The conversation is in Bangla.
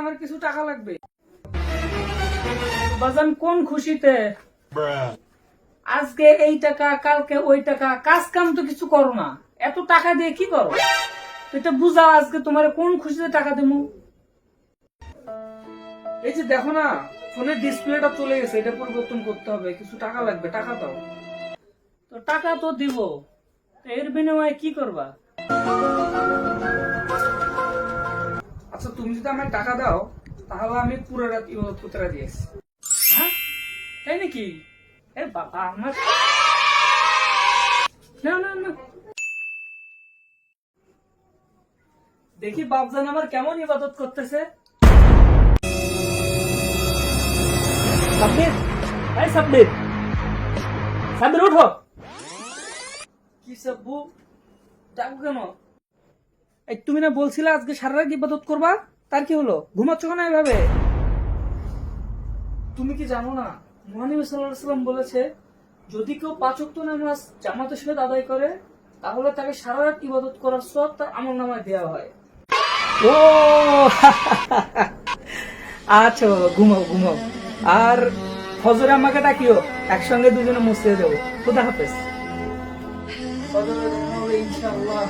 আমার কিছু টাকা লাগবে। বাজান, কোন খুশিতে? আজকে এই টাকা, কালকে ওই টাকা, কাজ কাম তো কিছু করো না। এত টাকা দিয়ে কি করো? এটা বুঝাও আজকে তোমার কোন খুশিতে টাকা দেবো। এই যে দেখো না, ফোনের ডিসপ্লেটা চলে গেছে, এটা পরিবর্তন করতে হবে। কিছু টাকা লাগবে, টাকা দাও। তো টাকা তো দিব এর বিনিময়ে কি করবা? যদি আমায় টাকা দাও, তাহলে আমি পুরো রাত ইবাদত করতে রাজি আছি। হ্যাঁ? তাই নাকি? এ বাবা, আমার না না না। দেখি বাপজান আমার কেমন ইবাদত করতেছে। সাব্বির, এই সাব্বির। সাব্বির কি সাব্বু? কেন? এই তুমি না বলছিলে আজকে সারা রাত ইবাদত করবা? তার কি হলো? ঘুমাচ্ছ কেন এভাবে? তুমি কি জানো না মহানবী সাল্লাম বলেছে যদি কেউ পাঁচ ওয়াক্ত নামাজ জামাতের সাথে আদায় করে তাহলে তাকে সারা রাত ইবাদত করার সব তার আমল নামায় দেওয়া হয়। ও! আচ্ছা বাবা ঘুমাও ঘুমাও। আর ফজরে আমাকে ডাকিও একসঙ্গে দুজনে মুছতে দেবো। খুদা হাফেজ। ফজরে ইনশাআল্লাহ।